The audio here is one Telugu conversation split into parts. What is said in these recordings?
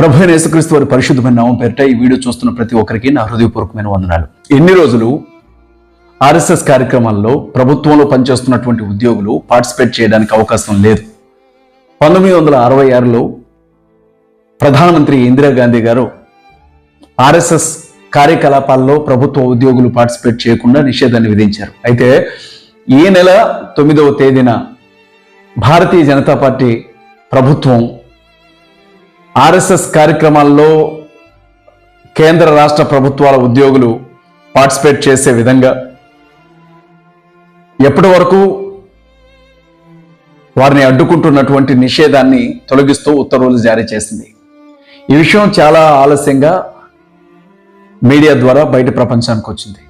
ప్రభు యేసుక్రీస్తు వారి పరిశుద్ధమైన నామం పేరిట ఈ వీడియో చూస్తున్న ప్రతి ఒక్కరికి నా హృదయపూర్వకమైన వందనాలు. ఎన్ని రోజులు ఆర్ఎస్ఎస్ కార్యక్రమాల్లో ప్రభుత్వంలో పనిచేస్తున్నటువంటి ఉద్యోగులు పార్టిసిపేట్ చేయడానికి అవకాశం లేదు. పంతొమ్మిది వందల అరవై ఆరులో ప్రధానమంత్రి ఇందిరాగాంధీ గారు ఆర్ఎస్ఎస్ కార్యకలాపాల్లో ప్రభుత్వ ఉద్యోగులు పార్టిసిపేట్ చేయకుండా నిషేధాన్ని విధించారు. అయితే ఈ నెల తొమ్మిదవ తేదీన భారతీయ జనతా పార్టీ ప్రభుత్వం ఆర్ఎస్ఎస్ కార్యక్రమాల్లో కేంద్ర రాష్ట్ర ప్రభుత్వాల ఉద్యోగులు పార్టిసిపేట్ చేసే విధంగా ఎప్పటి వరకు వారిని అడ్డుకుంటున్నటువంటి నిషేధాన్ని తొలగిస్తూ ఉత్తర్వులు జారీ చేసింది. ఈ విషయం చాలా ఆలస్యంగా మీడియా ద్వారా బయట ప్రపంచానికి వచ్చింది.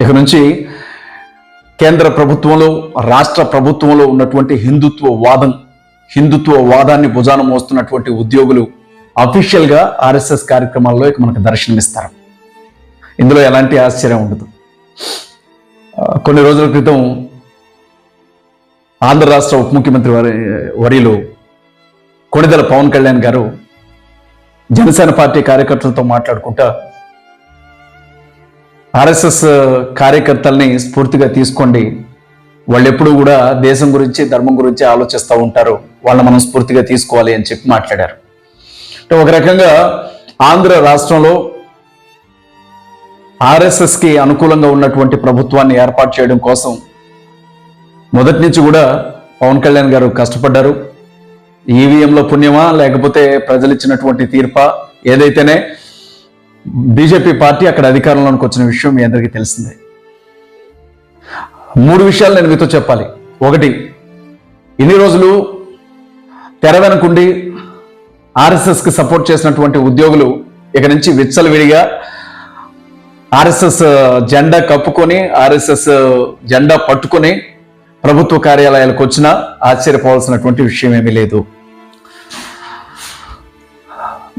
ఇక నుంచి కేంద్ర ప్రభుత్వంలో రాష్ట్ర ప్రభుత్వంలో ఉన్నటువంటి హిందుత్వ వాదం హిందుత్వ వాదాన్ని భుజాన మోస్తున్నటువంటి ఉద్యోగులు అఫీషియల్గా ఆర్ఎస్ఎస్ కార్యక్రమాల్లో ఇక మనకు దర్శనమిస్తారు. ఇందులో ఎలాంటి ఆశ్చర్యం ఉండదు. కొన్ని రోజుల క్రితం ఆంధ్ర రాష్ట్ర ఉప ముఖ్యమంత్రి వారి వరిలో కొణిదెల పవన్ కళ్యాణ్ గారు జనసేన పార్టీ కార్యకర్తలతో మాట్లాడుకుంటా ఆర్ఎస్ఎస్ కార్యకర్తల్ని స్ఫూర్తిగా తీసుకోండి. వాళ్ళు ఎప్పుడూ కూడా దేశం గురించి ధర్మం గురించి ఆలోచిస్తూ ఉంటారు. వాళ్ళని మనం స్ఫూర్తిగా తీసుకోవాలి అని చెప్పి మాట్లాడారు. అంటే ఒక రకంగా ఆంధ్ర రాష్ట్రంలో ఆర్ఎస్ఎస్కి అనుకూలంగా ఉన్నటువంటి ప్రభుత్వాన్ని ఏర్పాటు చేయడం కోసం మొదటి నుంచి కూడా పవన్ కళ్యాణ్ గారు కష్టపడ్డారు. ఈవీఎంలో పుణ్యమా లేకపోతే ప్రజలు ఇచ్చినటువంటి తీర్పా ఏదైతేనే బీజేపీ పార్టీ అక్కడ అధికారంలోకి వచ్చిన విషయం మీ అందరికీ తెలిసిందే. మూడు విషయాలు నేను మీతో చెప్పాలి. ఒకటి ఇన్ని రోజులు తెర వెనకుండి సపోర్ట్ చేసినటువంటి ఉద్యోగులు ఇక నుంచి విచ్చలవిడిగా ఆర్ఎస్ఎస్ జెండా కప్పుకొని ఆర్ఎస్ఎస్ జెండా పట్టుకొని ప్రభుత్వ కార్యాలయాలకు వచ్చినా ఆశ్చర్యపోవాల్సినటువంటి విషయం ఏమీ లేదు.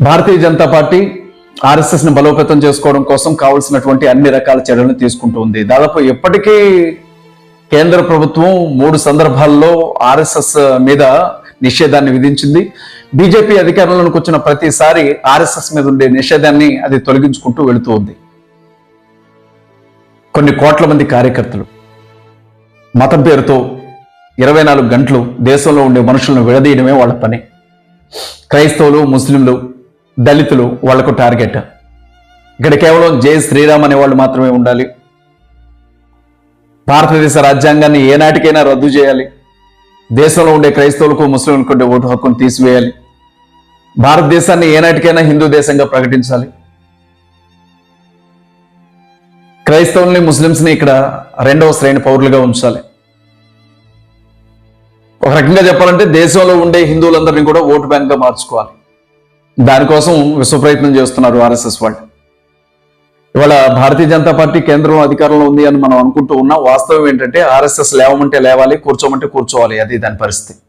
భారతీయ జనతా పార్టీ ఆర్ఎస్ఎస్ని బలోపేతం చేసుకోవడం కోసం కావలసినటువంటి అన్ని రకాల చర్యలను తీసుకుంటూ ఉంది. దాదాపు ఎప్పటికీ కేంద్ర ప్రభుత్వం మూడు సందర్భాల్లో ఆర్ఎస్ఎస్ మీద నిషేధాన్ని విధించింది. బీజేపీ అధికారంలోకి వచ్చిన ప్రతిసారి ఆర్ఎస్ఎస్ మీద ఉండే నిషేధాన్ని అది తొలగించుకుంటూ వెళుతూ ఉంది. కొన్ని కోట్ల మంది కార్యకర్తలు మతం పేరుతో ఇరవై నాలుగు గంటలు దేశంలో ఉండే మనుషులను విడదీయడమే వాళ్ళ పని. క్రైస్తవులు ముస్లింలు దళితులు వాళ్ళకు టార్గెట్. ఇక్కడ కేవలం జై శ్రీరామ్ అనే వాళ్ళు మాత్రమే ఉండాలి. భారతదేశ రాజ్యాంగాన్ని ఏనాటికైనా రద్దు చేయాలి. దేశంలో ఉండే క్రైస్తవులకు ముస్లింలకు ఉండే ఓటు హక్కును తీసివేయాలి. భారతదేశాన్ని ఏనాటికైనా హిందూ దేశంగా ప్రకటించాలి. క్రైస్తవుల్ని ముస్లింస్ని ఇక్కడ రెండవ శ్రేణి పౌరులుగా ఉంచాలి. ఒక రకంగా చెప్పాలంటే దేశంలో ఉండే హిందువులందరినీ కూడా ఓటు బ్యాంక్గా మార్చుకోవాలి. దానికోసం విశ్వ ప్రయత్నం చేస్తున్నారు ఆర్ఎస్ఎస్ వాళ్ళు. ఇవాళ భారతీయ జనతా పార్టీ కేంద్రంలో అధికారంలో ఉంది అని మనం అనుకుంటూ ఉన్నాం. వాస్తవం ఏంటంటే ఆర్ఎస్ఎస్ లేవమంటే లేవాలి కూర్చోమంటే కూర్చోవాలి. అది దాని పరిస్థితి.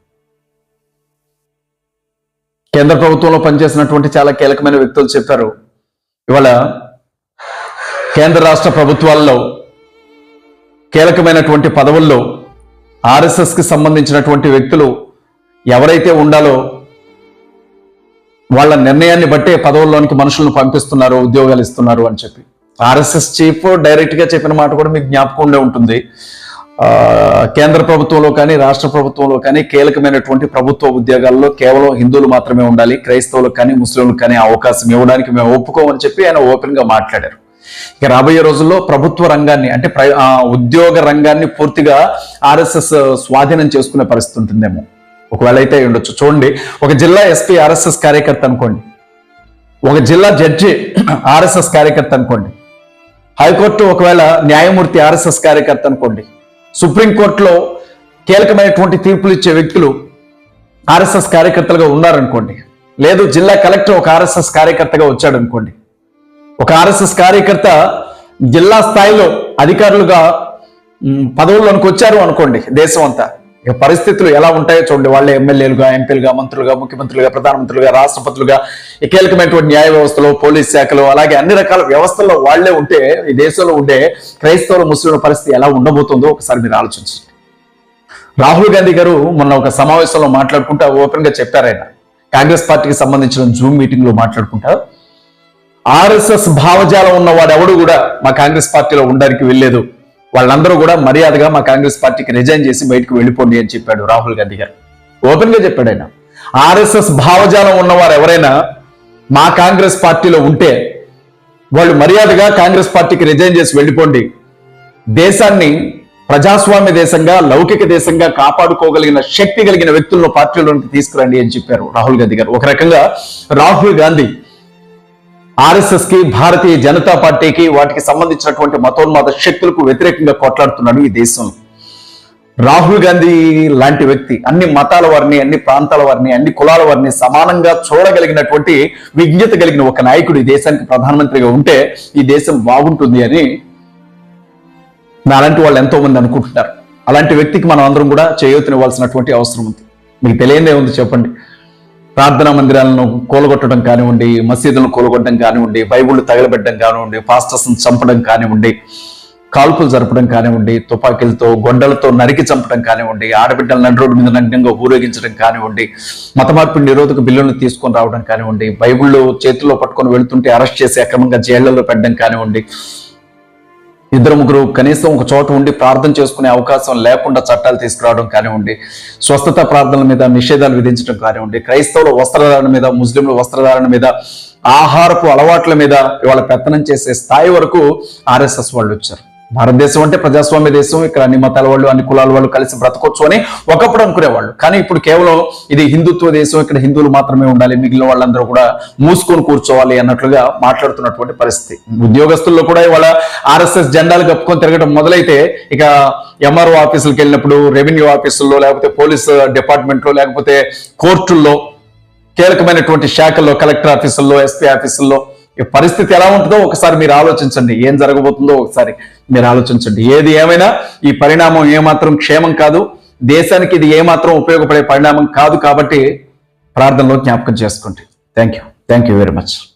కేంద్ర ప్రభుత్వంలో పనిచేసినటువంటి చాలా కీలకమైన వ్యక్తులు చెప్పారు. ఇవాళ కేంద్ర రాష్ట్ర ప్రభుత్వాల్లో కీలకమైనటువంటి పదవుల్లో ఆర్ఎస్ఎస్కి సంబంధించినటువంటి వ్యక్తులు ఎవరైతే ఉండాలో వాళ్ళ నిర్ణయాన్ని బట్టే పదవుల్లోనికి మనుషులను పంపిస్తున్నారు ఉద్యోగాలు ఇస్తున్నారు అని చెప్పి. ఆర్ఎస్ఎస్ చీఫ్ డైరెక్ట్గా చెప్పిన మాట కూడా మీకు జ్ఞాపకంలో ఉంటుంది. కేంద్ర ప్రభుత్వంలో కానీ రాష్ట్ర ప్రభుత్వంలో కానీ కీలకమైనటువంటి ప్రభుత్వ ఉద్యోగాల్లో కేవలం హిందువులు మాత్రమే ఉండాలి. క్రైస్తవులకు కానీ ముస్లింలకు కానీ అవకాశం ఇవ్వడానికి మేము ఒప్పుకోమని చెప్పి ఆయన ఓపెన్గా మాట్లాడారు. ఇక రాబోయే రోజుల్లో ప్రభుత్వ రంగాన్ని అంటే ఉద్యోగ రంగాన్ని పూర్తిగా ఆర్ఎస్ఎస్ స్వాధీనం చేసుకునే పరిస్థితి ఉంటుందేమో. ఒకవేళ అయితే ఉండొచ్చు. చూడండి ఒక జిల్లా ఎస్పీ ఆర్ఎస్ఎస్ కార్యకర్త అనుకోండి. ఒక జిల్లా జడ్జి ఆర్ఎస్ఎస్ కార్యకర్త అనుకోండి. హైకోర్టు ఒకవేళ న్యాయమూర్తి ఆర్ఎస్ఎస్ కార్యకర్త అనుకోండి సుప్రీంకోర్టులో కీలకమైనటువంటి తీర్పులు ఇచ్చే వ్యక్తులు ఆర్ఎస్ఎస్ కార్యకర్తలుగా ఉన్నారనుకోండి లేదు జిల్లా కలెక్టర్ ఒక ఆర్ఎస్ఎస్ కార్యకర్తగా వచ్చాడు అనుకోండి ఒక ఆర్ఎస్ఎస్ కార్యకర్త జిల్లా స్థాయిలో అధికారులుగా పదవుల్లోనికి వచ్చారు అనుకోండి దేశం అంతా ఇక పరిస్థితులు ఎలా ఉంటాయో చూడండి. వాళ్ళే ఎమ్మెల్యేలుగా ఎంపీలుగా మంత్రులుగా ముఖ్యమంత్రులుగా ప్రధానమంత్రులుగా రాష్ట్రపతులుగా కీలకమైనటువంటి న్యాయ వ్యవస్థలో పోలీస్ శాఖలో అలాగే అన్ని రకాల వ్యవస్థల్లో వాళ్ళే ఉంటే ఈ దేశంలో ఉండే క్రైస్తవుల ముస్లింల పరిస్థితి ఎలా ఉండబోతుందో ఒకసారి మీరు ఆలోచించండి. రాహుల్ గాంధీ గారు మొన్న ఒక సమావేశంలో మాట్లాడుకుంటూ ఓపెన్గా చెప్పారు ఆయన. కాంగ్రెస్ పార్టీకి సంబంధించిన జూమ్ మీటింగ్లో మాట్లాడుకుంటా ఆర్ఎస్ఎస్ భావజాలం ఉన్న ఎవడు కూడా మా కాంగ్రెస్ పార్టీలో ఉండడానికి వెళ్ళలేదు వాళ్ళందరూ కూడా మర్యాదగా మా కాంగ్రెస్ పార్టీకి రిజైన్ చేసి బయటకు వెళ్ళిపోండి అని చెప్పాడు రాహుల్ గాంధీ గారు. ఓపెన్గా చెప్పాడు ఆయన. ఆర్ఎస్ఎస్ భావజాలం ఉన్నవారు ఎవరైనా మా కాంగ్రెస్ పార్టీలో ఉంటే వాళ్ళు మర్యాదగా కాంగ్రెస్ పార్టీకి రిజైన్ చేసి వెళ్ళిపోండి. దేశాన్ని ప్రజాస్వామ్య దేశంగా లౌకిక దేశంగా కాపాడుకోగలిగిన శక్తి కలిగిన వ్యక్తులను పార్టీలోనికి తీసుకురండి అని చెప్పారు రాహుల్ గాంధీ గారు. ఒక రకంగా రాహుల్ గాంధీ ఆర్ఎస్ఎస్కి భారతీయ జనతా పార్టీకి వాటికి సంబంధించినటువంటి మతోన్మాద శక్తులకు వ్యతిరేకంగా కొట్లాడుతున్నాడు ఈ దేశంలో రాహుల్ గాంధీ లాంటి వ్యక్తి అన్ని మతాల వారిని అన్ని ప్రాంతాల వారిని అన్ని కులాల వారిని సమానంగా చూడగలిగినటువంటి విజ్ఞత కలిగిన ఒక నాయకుడు ఈ దేశానికి ప్రధానమంత్రిగా ఉంటే ఈ దేశం బాగుంటుంది అని నాలాంటి వాళ్ళు ఎంతో మంది అనుకుంటున్నారు. అలాంటి వ్యక్తికి మనం అందరం కూడా చేయూతనివ్వాల్సినటువంటి అవసరం ఉంది. మీకు తెలియదే ఉంది చెప్పండి. ప్రార్థనా మందిరాలను కూలగొట్టడం కానివ్వండి మసీదులను కూలగొట్టడం కానివ్వండి బైబుళ్ళు తగలబెట్టడం కానివ్వండి ఫాస్టర్స్ని చంపడం కానివ్వండి కాల్పులు జరపడం కానివ్వండి తుపాకీలతో గొండలతో నరికి చంపడం కానివ్వండి ఆడబిడ్డల నడి రోడ్డు మీద నగ్నంగా ఊరేగించడం కానివ్వండి మత మార్పిడి నిరోధక బిల్లులను తీసుకొని రావడం కానివ్వండి బైబిళ్ళు చేతుల్లో పట్టుకొని వెళుతుంటే అరెస్ట్ చేసి అక్రమంగా జైళ్ళలో పెట్టడం కానివ్వండి ఇద్దరు ముగ్గురు కనీసం ఒక చోట ఉండి ప్రార్థన చేసుకునే అవకాశం లేకుండా చట్టాలు తీసుకురావడం కానివ్వండి స్వస్థత ప్రార్థనల మీద నిషేధాలు విధించడం కానివ్వండి క్రైస్తవుల వస్త్రధారణ మీద ముస్లింల వస్త్రధారణ మీద ఆహారపు అలవాట్ల మీద ఇవాళ పెత్తనం చేసే స్థాయి వరకు ఆర్ఎస్ఎస్ వాళ్ళు వచ్చారు. భారతదేశం అంటే ప్రజాస్వామ్య దేశం ఇక్కడ అన్ని మతాల వాళ్ళు అన్ని కులాల వాళ్ళు కలిసి బ్రతకొచ్చు అని ఒకప్పుడు అనుకునేవాళ్ళు. కానీ ఇప్పుడు కేవలం ఇది హిందుత్వ దేశం ఇక్కడ హిందువులు మాత్రమే ఉండాలి మిగిలిన వాళ్ళందరూ కూడా మూసుకొని కూర్చోవాలి అన్నట్లుగా మాట్లాడుతున్నటువంటి పరిస్థితి. ఉద్యోగస్తుల్లో కూడా ఇవాళ ఆర్ఎస్ఎస్ జెండాలు కప్పుకొని తిరగడం మొదలైతే ఇక ఎంఆర్ఓ ఆఫీసులకు వెళ్ళినప్పుడు రెవెన్యూ ఆఫీసుల్లో లేకపోతే పోలీస్ డిపార్ట్మెంట్లో లేకపోతే కోర్టుల్లో కీలకమైనటువంటి శాఖల్లో కలెక్టర్ ఆఫీసుల్లో ఎస్పీ ఆఫీసుల్లో పరిస్థితి ఎలా ఉంటుందో ఒకసారి మీరు ఆలోచించండి. ఏం జరగబోతుందో ఒకసారి మీరు ఆలోచించండి. ఏది ఏమైనా ఈ పరిణామం ఏమాత్రం క్షేమం కాదు. దేశానికి ఇది ఏమాత్రం ఉపయోగపడే పరిణామం కాదు కాబట్టి ప్రార్థనలో జ్ఞాపకం చేసుకోండి. Thank you thank you very much